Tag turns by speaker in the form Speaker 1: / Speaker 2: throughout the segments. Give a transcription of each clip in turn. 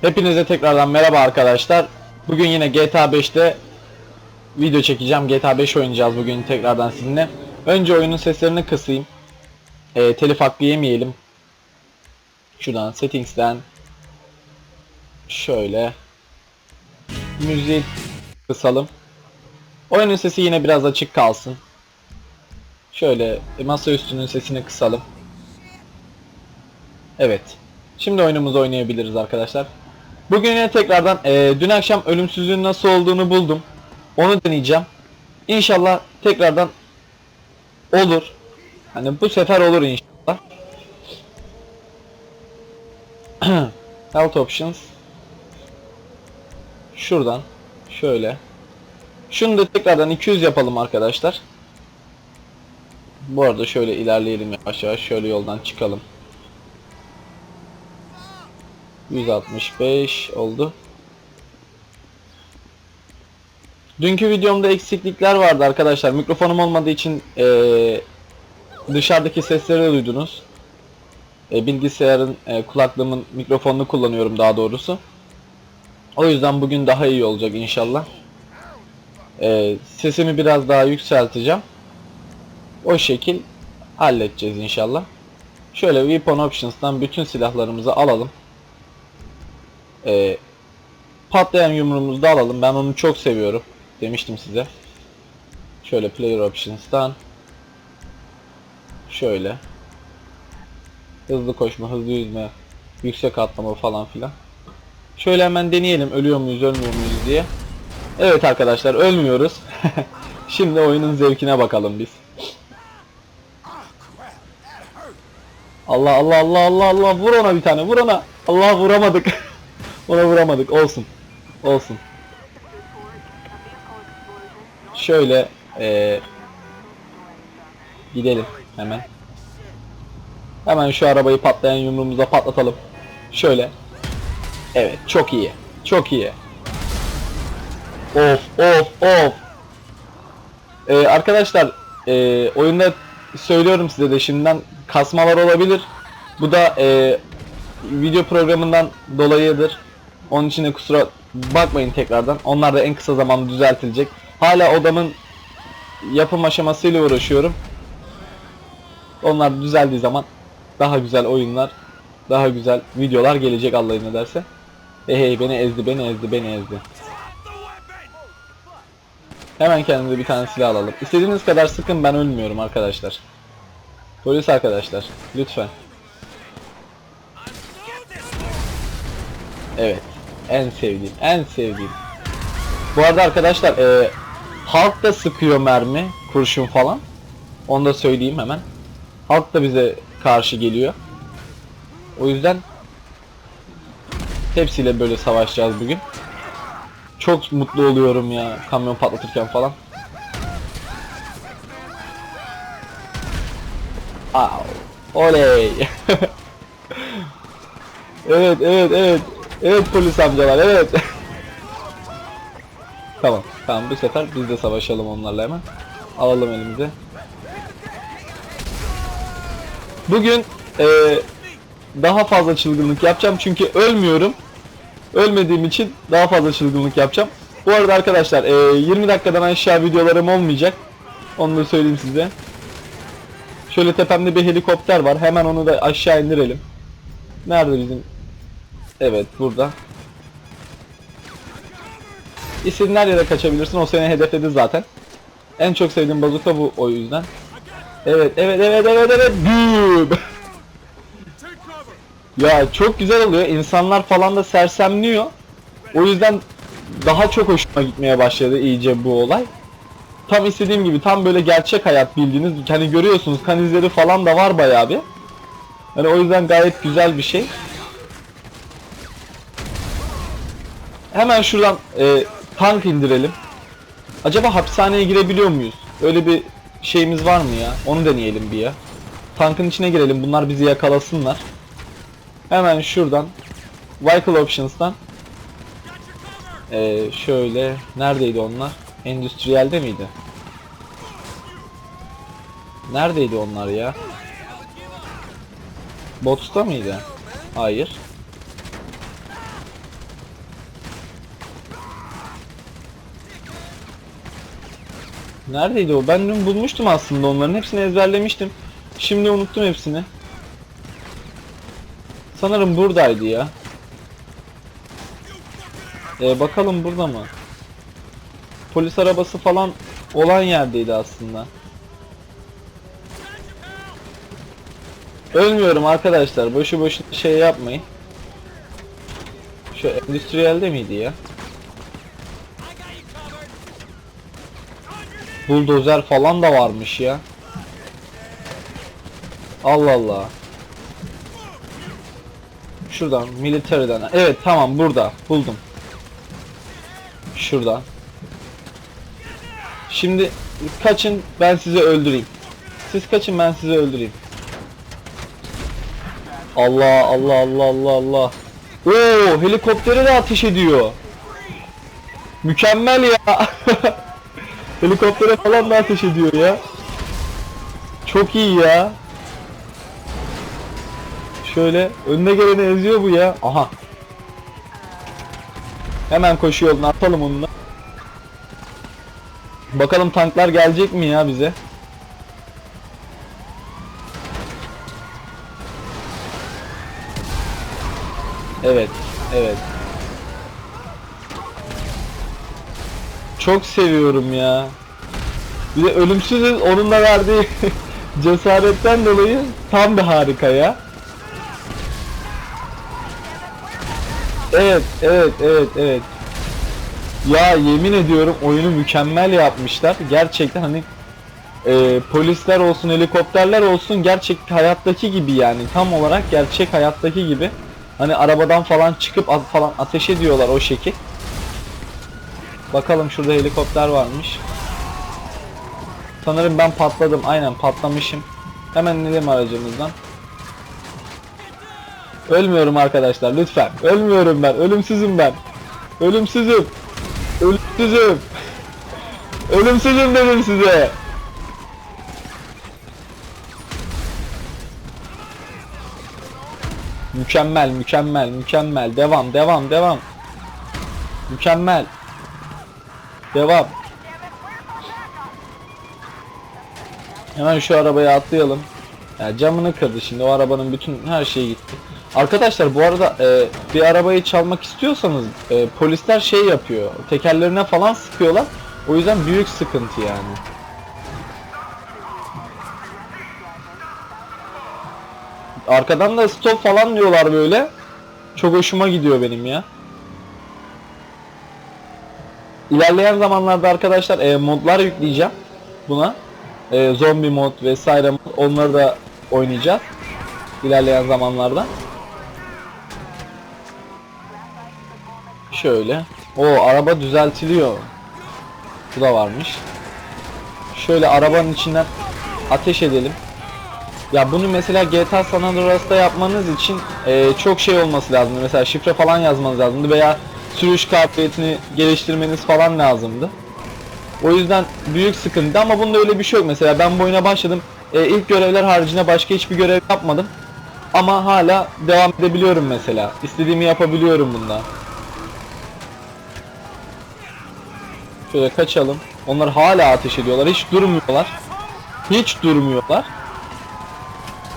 Speaker 1: Hepinize tekrardan merhaba arkadaşlar. Bugün yine GTA 5'te video çekeceğim. GTA 5 oynayacağız bugün tekrardan sizinle. Önce oyunun seslerini kısayım. Ee, telif hakkı yemeyelim. Şuradan settings'ten şöyle müzik kısalım. Oyunun sesi yine biraz açık kalsın. Şöyle masaüstünün sesini kısalım. Evet. Şimdi oyunumuzu oynayabiliriz arkadaşlar. Bugün yine tekrardan eee, dün akşam ölümsüzlüğün nasıl olduğunu buldum. Onu deneyeceğim. İnşallah tekrardan olur. Hani bu sefer olur inşallah. Health options. Şuradan şöyle. Şunu da tekrardan 200 yapalım arkadaşlar. Bu arada şöyle ilerleyelim yavaş yavaş. Şöyle yoldan çıkalım. 165 oldu. Dünkü videomda eksiklikler vardı arkadaşlar. Mikrofonum olmadığı için eee, dışarıdaki sesleri duydunuz. E, bilgisayarın e, kulaklığımın mikrofonunu kullanıyorum daha doğrusu. O yüzden bugün daha iyi olacak inşallah. E, sesimi biraz daha yükselteceğim. O şekil halledeceğiz inşallah. Şöyle Weapon Options'tan bütün silahlarımızı alalım. Ee, patlayan yumruğumuzu da alalım. Ben onu çok seviyorum. Demiştim size. Şöyle Player Options'tan şöyle hızlı koşma, hızlı yüzme, yüksek atlama falan filan. Şöyle hemen deneyelim ölüyor muyuz, ölmüyor muyuz diye. Evet arkadaşlar ölmüyoruz. Şimdi oyunun zevkine bakalım biz. Allah Allah Allah Allah Allah vur ona bir tane vur ona. Allah vuramadık. ona vuramadık olsun. Olsun. Şöyle eee gidelim hemen. Hemen şu arabayı patlayan yumruğumuza patlatalım. Şöyle. Evet çok iyi. Çok iyi. Of of of. Ee, arkadaşlar e, oyunda söylüyorum size de şimdiden kasmalar olabilir. Bu da e, video programından dolayıdır. Onun için de kusura bakmayın tekrardan. Onlar da en kısa zamanda düzeltilecek. Hala odamın yapım aşamasıyla uğraşıyorum. Onlar düzeldiği zaman daha güzel oyunlar, daha güzel videolar gelecek Allah'ın ne derse. Hey hey beni ezdi, beni ezdi, beni ezdi. Hemen kendimize bir tane silah alalım. İstediğiniz kadar sıkın ben ölmüyorum arkadaşlar. Polis arkadaşlar lütfen. Evet. En sevdiğim, en sevdiğim. Bu arada arkadaşlar e, halk da sıkıyor mermi, kurşun falan. Onu da söyleyeyim hemen. Halk da bize karşı geliyor. O yüzden hepsiyle böyle savaşacağız bugün. Çok mutlu oluyorum ya kamyon patlatırken falan. Au. Oley. evet evet evet. Evet polis amcalar evet. tamam tamam bu sefer biz de savaşalım onlarla hemen. Alalım elimize. Bugün eee, daha fazla çılgınlık yapacağım çünkü ölmüyorum. Ölmediğim için daha fazla çılgınlık yapacağım. Bu arada arkadaşlar eee, 20 dakikadan aşağı videolarım olmayacak. Onu da söyleyeyim size. Şöyle tepemde bir helikopter var. Hemen onu da aşağı indirelim. Nerede bizim? Evet burada. İstediğin her yere kaçabilirsin. O seni hedefledi zaten. En çok sevdiğim bazuka bu o yüzden. Evet evet evet evet evet. Düğüm. Ya çok güzel oluyor. İnsanlar falan da sersemliyor. O yüzden daha çok hoşuma gitmeye başladı iyice bu olay. Tam istediğim gibi tam böyle gerçek hayat bildiğiniz hani görüyorsunuz kan izleri falan da var bayağı bir. Hani o yüzden gayet güzel bir şey. Hemen şuradan e, tank indirelim. Acaba hapishaneye girebiliyor muyuz? Öyle bir şeyimiz var mı ya? Onu deneyelim bir ya. Tankın içine girelim. Bunlar bizi yakalasınlar. Hemen şuradan Vehicle Options'tan ee, şöyle neredeydi onlar? Endüstriyelde miydi? Neredeydi onlar ya? Bots'ta mıydı? Hayır. Neredeydi o? Ben dün bulmuştum aslında onların hepsini ezberlemiştim. Şimdi unuttum hepsini. Sanırım buradaydı ya. Ee, bakalım burada mı? Polis arabası falan olan yerdeydi aslında. Ölmüyorum arkadaşlar. Boşu boşuna şey yapmayın. Şu endüstriyelde miydi ya? Buldozer falan da varmış ya. Allah Allah. Şuradan military'den. Evet tamam burada buldum. Şuradan. Şimdi kaçın ben sizi öldüreyim. Siz kaçın ben sizi öldüreyim. Allah Allah Allah Allah Allah. Oo helikoptere de ateş ediyor. Mükemmel ya. Helikoptere falan da ateş ediyor ya. Çok iyi ya. Şöyle önüne geleni eziyor bu ya. Aha. Hemen koşu yoluna atalım onu da. Bakalım tanklar gelecek mi ya bize? Evet, evet. Çok seviyorum ya. Bir de ölümsüzüz onun da verdiği cesaretten dolayı tam bir harika ya. Evet, evet, evet, evet. Ya yemin ediyorum oyunu mükemmel yapmışlar. Gerçekten hani e, polisler olsun, helikopterler olsun gerçek hayattaki gibi yani tam olarak gerçek hayattaki gibi. Hani arabadan falan çıkıp falan ateş ediyorlar o şekil. Bakalım şurada helikopter varmış. Sanırım ben patladım. Aynen patlamışım. Hemen inelim aracımızdan. Ölmüyorum arkadaşlar lütfen. Ölmüyorum ben. Ölümsüzüm ben. Ölümsüzüm. Ölümsüzüm. Ölümsüzüm dedim size. Mükemmel, mükemmel, mükemmel. Devam, devam, devam. Mükemmel. Devam. Hemen şu arabaya atlayalım. Ya camını kırdı şimdi o arabanın bütün her şeyi gitti. Arkadaşlar bu arada e, bir arabayı çalmak istiyorsanız e, polisler şey yapıyor. Tekerlerine falan sıkıyorlar. O yüzden büyük sıkıntı yani. Arkadan da stop falan diyorlar böyle. Çok hoşuma gidiyor benim ya. İlerleyen zamanlarda arkadaşlar e, modlar yükleyeceğim buna. E, zombi mod vesaire mod onları da oynayacağız. İlerleyen zamanlarda. Şöyle. O araba düzeltiliyor. Bu da varmış. Şöyle arabanın içinden ateş edelim. Ya bunu mesela GTA San Andreas'ta yapmanız için e, çok şey olması lazımdı. Mesela şifre falan yazmanız lazımdı veya sürüş kabiliyetini geliştirmeniz falan lazımdı. O yüzden büyük sıkıntı ama bunda öyle bir şey yok. Mesela ben bu oyuna başladım. E, ilk görevler haricinde başka hiçbir görev yapmadım. Ama hala devam edebiliyorum mesela. İstediğimi yapabiliyorum bunda. Şöyle kaçalım. Onlar hala ateş ediyorlar. Hiç durmuyorlar. Hiç durmuyorlar.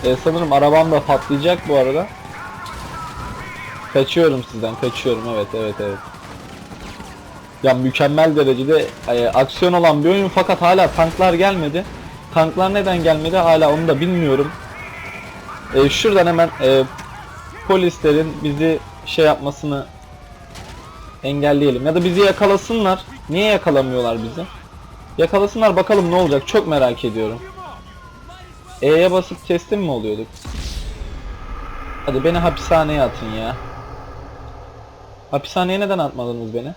Speaker 1: E, sanırım arabam da patlayacak bu arada. Kaçıyorum sizden, kaçıyorum. Evet, evet, evet. Ya mükemmel derecede e, aksiyon olan bir oyun fakat hala tanklar gelmedi. Tanklar neden gelmedi hala onu da bilmiyorum. E, şuradan hemen e, polislerin bizi şey yapmasını engelleyelim. Ya da bizi yakalasınlar. Niye yakalamıyorlar bizi? Yakalasınlar bakalım ne olacak çok merak ediyorum. E'ye basıp teslim mi oluyorduk? Hadi beni hapishaneye atın ya. Hapishaneye neden atmadınız beni?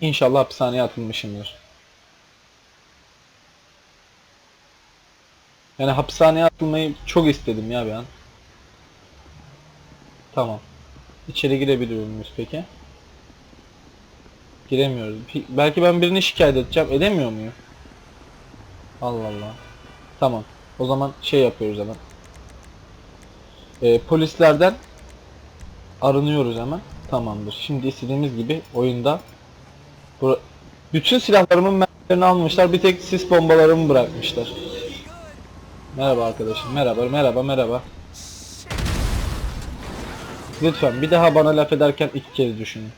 Speaker 1: İnşallah hapishaneye atılmışımdır. Yani hapishaneye atılmayı çok istedim ya bir an. Tamam. İçeri girebiliyor muyuz peki? Giremiyoruz. Belki ben birini şikayet edeceğim. Edemiyor muyum? Allah Allah. Tamam. O zaman şey yapıyoruz hemen. Ee, polislerden arınıyoruz hemen. Tamamdır. Şimdi istediğimiz gibi oyunda Bütün silahlarımın mermilerini almışlar. Bir tek sis bombalarımı bırakmışlar. Merhaba arkadaşım. Merhaba, merhaba, merhaba. Lütfen bir daha bana laf ederken iki kez düşünün.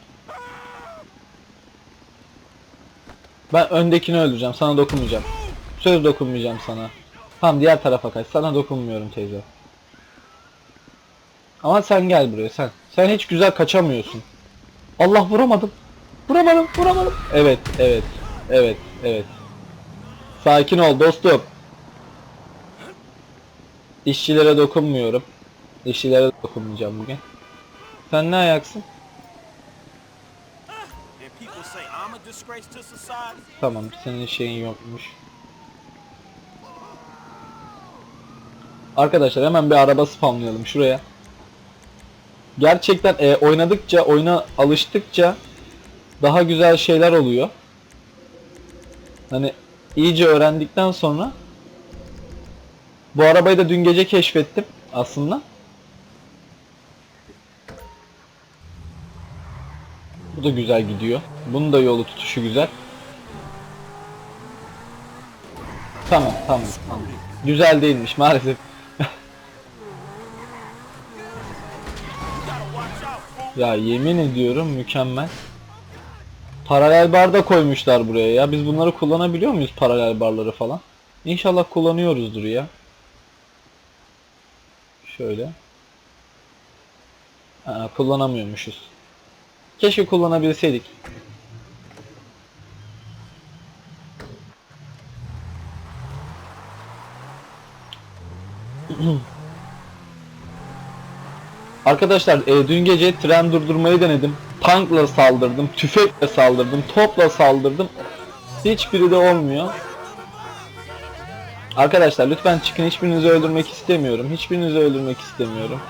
Speaker 1: Ben öndekini öldüreceğim. Sana dokunmayacağım. Söz dokunmayacağım sana. Tamam diğer tarafa kaç. Sana dokunmuyorum teyze. Ama sen gel buraya sen. Sen hiç güzel kaçamıyorsun. Allah vuramadım. Vuramadım, vuramadım. Evet, evet, evet, evet. Sakin ol dostum. İşçilere dokunmuyorum. İşçilere dokunmayacağım bugün. Sen ne ayaksın? Tamam, senin şeyin yokmuş. Arkadaşlar hemen bir araba spamlayalım şuraya. Gerçekten e, oynadıkça, oyuna alıştıkça daha güzel şeyler oluyor. Hani iyice öğrendikten sonra bu arabayı da dün gece keşfettim aslında. Bu da güzel gidiyor. Bunun da yolu tutuşu güzel. Tamam, tamam, tamam. Güzel değilmiş maalesef. Ya yemin ediyorum mükemmel. Paralel bar da koymuşlar buraya ya. Biz bunları kullanabiliyor muyuz paralel barları falan? İnşallah kullanıyoruzdur ya. Şöyle. Ha, kullanamıyormuşuz. Keşke kullanabilseydik. Arkadaşlar e, dün gece tren durdurmayı denedim. Tankla saldırdım, tüfekle saldırdım, topla saldırdım. Hiçbiri de olmuyor. Arkadaşlar lütfen çıkın hiçbirinizi öldürmek istemiyorum. Hiçbirinizi öldürmek istemiyorum.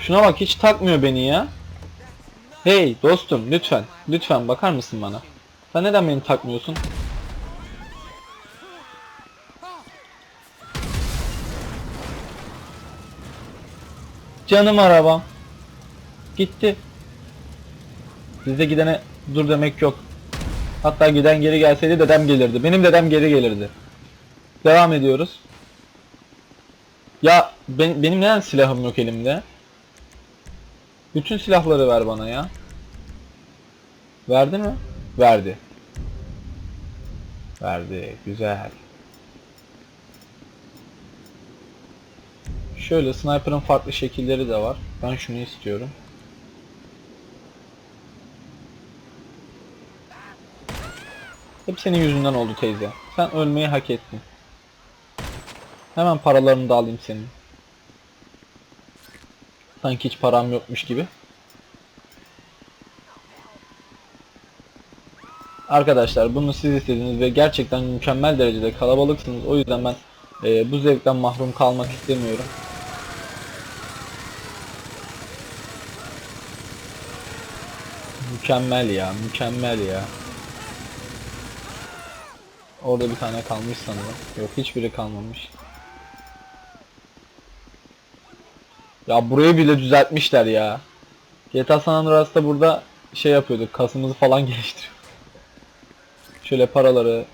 Speaker 1: Şuna bak hiç takmıyor beni ya. Hey dostum lütfen lütfen bakar mısın bana? Sen neden beni takmıyorsun? Canım arabam. Gitti. Bizde gidene dur demek yok. Hatta giden geri gelseydi dedem gelirdi. Benim dedem geri gelirdi. Devam ediyoruz. Ya ben, benim neden silahım yok elimde? Bütün silahları ver bana ya. Verdi mi? Verdi. Verdi. Güzel. Şöyle sniper'ın farklı şekilleri de var. Ben şunu istiyorum. Hep senin yüzünden oldu teyze. Sen ölmeyi hak ettin. Hemen paralarını da alayım senin. Sanki hiç param yokmuş gibi. Arkadaşlar bunu siz istediniz ve gerçekten mükemmel derecede kalabalıksınız. O yüzden ben e, bu zevkten mahrum kalmak istemiyorum. Mükemmel ya, mükemmel ya. Orada bir tane kalmış sanırım. Yok hiçbiri kalmamış. Ya burayı bile düzeltmişler ya. GTA San Andreas'ta burada şey yapıyorduk. Kasımızı falan geliştiriyor. Şöyle paraları,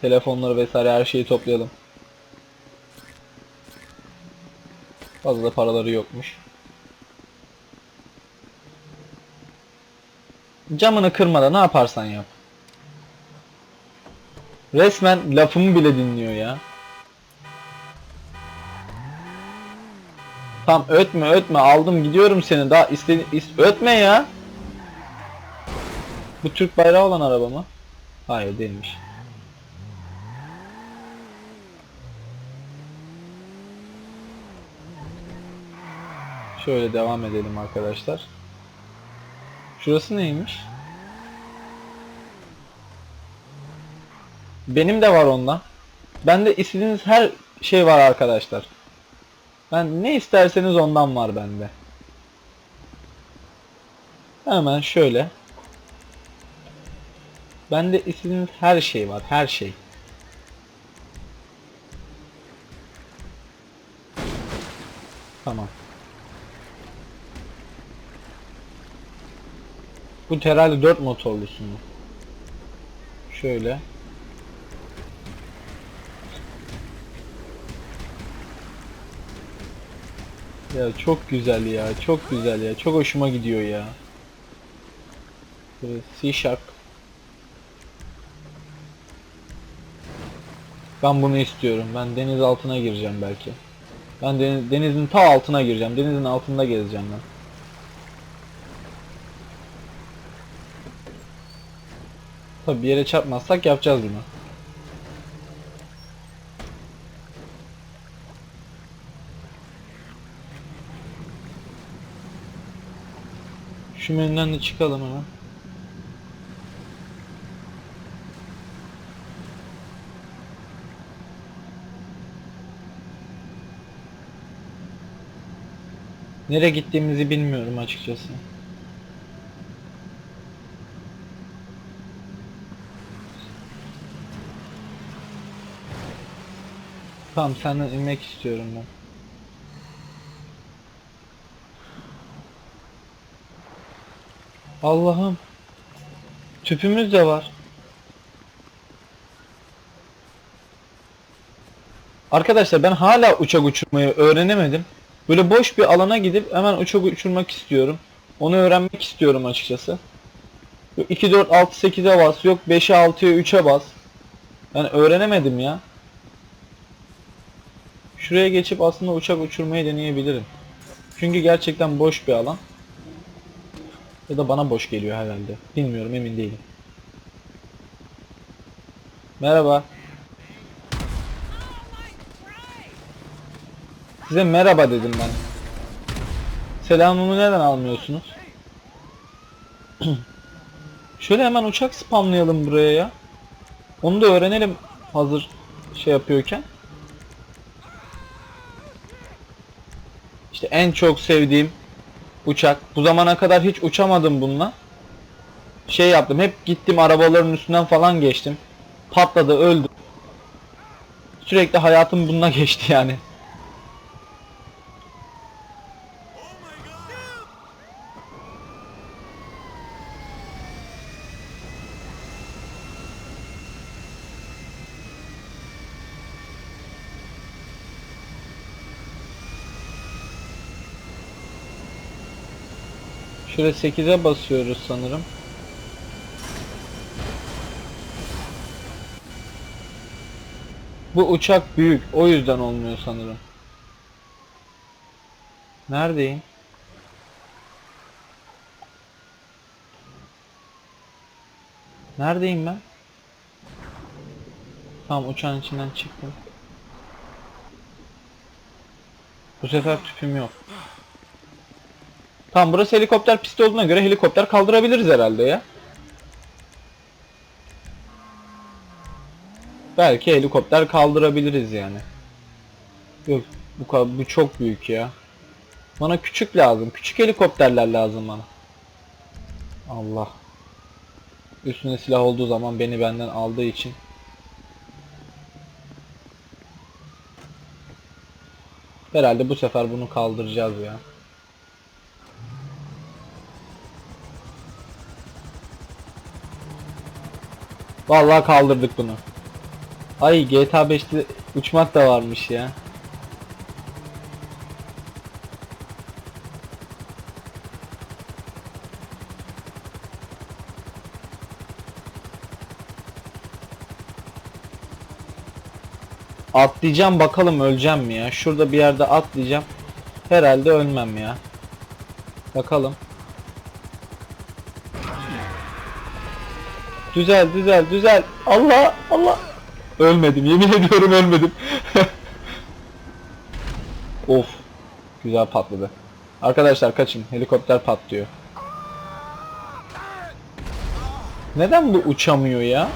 Speaker 1: telefonları vesaire her şeyi toplayalım. Fazla paraları yokmuş. Camını kırmada ne yaparsan yap. Resmen lafımı bile dinliyor ya. Tam ötme ötme aldım gidiyorum seni daha istedi is- ötme ya. Bu Türk bayrağı olan araba mı? Hayır değilmiş. Şöyle devam edelim arkadaşlar. Şurası neymiş? Benim de var ondan. Bende istediğiniz her şey var arkadaşlar. Ben ne isterseniz ondan var bende. Hemen şöyle. Bende istediğiniz her şey var, her şey. Tamam. Bu herhalde 4 motorlusu mu? Şöyle. Ya çok güzel ya, çok güzel ya. Çok hoşuma gidiyor ya. Böyle C Sharp. Ben bunu istiyorum. Ben deniz altına gireceğim belki. Ben deniz, denizin ta altına gireceğim. Denizin altında gezeceğim ben. Tabi bir yere çarpmazsak yapacağız bunu. Şu menüden de çıkalım hemen. Nereye gittiğimizi bilmiyorum açıkçası. Tamam senden inmek istiyorum ben. Allah'ım. Tüpümüz de var. Arkadaşlar ben hala uçak uçurmayı öğrenemedim. Böyle boş bir alana gidip hemen uçak uçurmak istiyorum. Onu öğrenmek istiyorum açıkçası. Yok 2 4 6 8'e bas, yok 5'e 6'ya 3'e bas. Ben öğrenemedim ya. Şuraya geçip aslında uçak uçurmayı deneyebilirim. Çünkü gerçekten boş bir alan. Ya da bana boş geliyor herhalde. Bilmiyorum emin değilim. Merhaba. Size merhaba dedim ben. Selamımı neden almıyorsunuz? Şöyle hemen uçak spamlayalım buraya ya. Onu da öğrenelim hazır şey yapıyorken. İşte en çok sevdiğim uçak. Bu zamana kadar hiç uçamadım bununla. Şey yaptım hep gittim arabaların üstünden falan geçtim. Patladı öldü. Sürekli hayatım bununla geçti yani. Şöyle 8'e basıyoruz sanırım. Bu uçak büyük. O yüzden olmuyor sanırım. Neredeyim? Neredeyim ben? Tamam uçağın içinden çıktım. Bu sefer tüpüm yok. Tamam burası helikopter pisti olduğuna göre helikopter kaldırabiliriz herhalde ya. Belki helikopter kaldırabiliriz yani. Yok bu bu çok büyük ya. Bana küçük lazım. Küçük helikopterler lazım bana. Allah. Üstüne silah olduğu zaman beni benden aldığı için. Herhalde bu sefer bunu kaldıracağız ya. Vallahi kaldırdık bunu. Ay GTA 5'te uçmak da varmış ya. Atlayacağım bakalım öleceğim mi ya. Şurada bir yerde atlayacağım. Herhalde ölmem ya. Bakalım. Düzel düzel düzel. Allah Allah. Ölmedim yemin ediyorum ölmedim. of. Güzel patladı. Arkadaşlar kaçın helikopter patlıyor. Neden bu uçamıyor ya?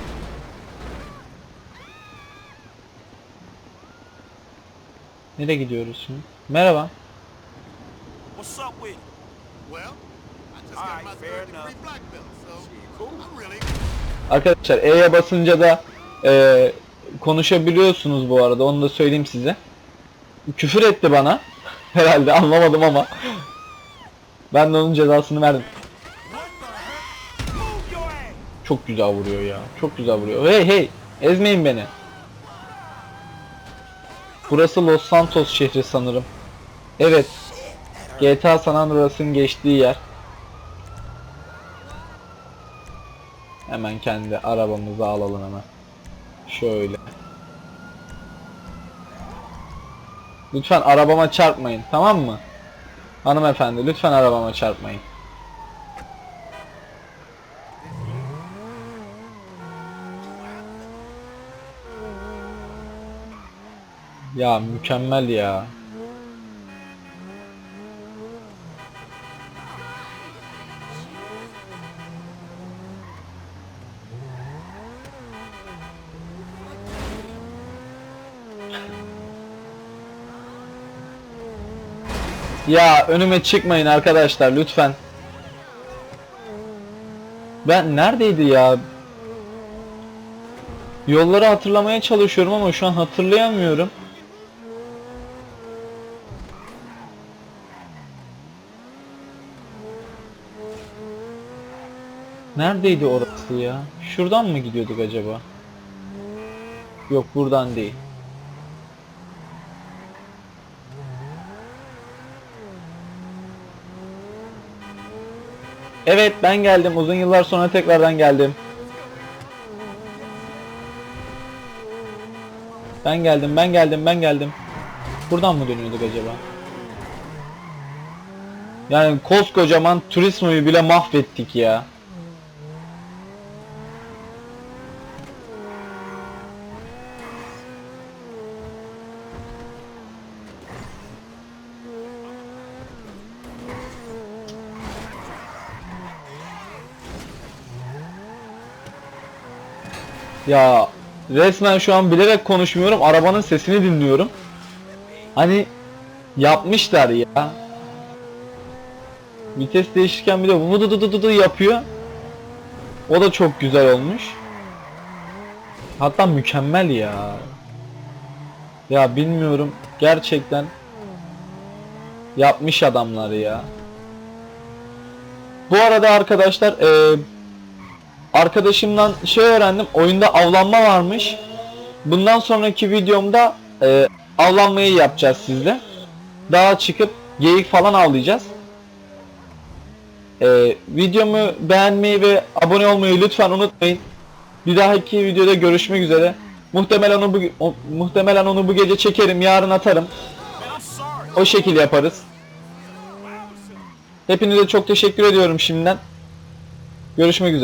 Speaker 1: Nereye gidiyoruz şimdi? Merhaba.
Speaker 2: Well, I just got my third degree black belt, so
Speaker 3: Cool.
Speaker 2: I'm really
Speaker 1: Arkadaşlar E'ye basınca da e, konuşabiliyorsunuz bu arada onu da söyleyeyim size. Küfür etti bana. Herhalde anlamadım ama. Ben de onun cezasını verdim. Çok güzel vuruyor ya. Çok güzel vuruyor. Hey hey ezmeyin beni. Burası Los Santos şehri sanırım. Evet. GTA San Andreas'ın geçtiği yer. Hemen kendi arabamızı alalım hemen. Şöyle. Lütfen arabama çarpmayın, tamam mı? Hanımefendi, lütfen arabama çarpmayın. Ya mükemmel ya. Ya önüme çıkmayın arkadaşlar lütfen. Ben neredeydi ya? Yolları hatırlamaya çalışıyorum ama şu an hatırlayamıyorum. Neredeydi orası ya? Şuradan mı gidiyorduk acaba? Yok buradan değil. Evet ben geldim. Uzun yıllar sonra tekrardan geldim. Ben geldim, ben geldim, ben geldim. Buradan mı dönüyorduk acaba? Yani koskocaman Turismo'yu bile mahvettik ya. Ya resmen şu an bilerek konuşmuyorum. Arabanın sesini dinliyorum. Hani yapmışlar ya. Vites değişirken bir de du yapıyor. O da çok güzel olmuş. Hatta mükemmel ya. Ya bilmiyorum gerçekten yapmış adamlar ya. Bu arada arkadaşlar eee arkadaşımdan şey öğrendim. Oyunda avlanma varmış. Bundan sonraki videomda e, avlanmayı yapacağız sizle. Dağa çıkıp geyik falan avlayacağız. E, videomu beğenmeyi ve abone olmayı lütfen unutmayın. Bir dahaki videoda görüşmek üzere. Muhtemelen onu bu o- muhtemelen onu bu gece çekerim, yarın atarım. O şekil yaparız. Hepinize çok teşekkür ediyorum şimdiden. Görüşmek üzere.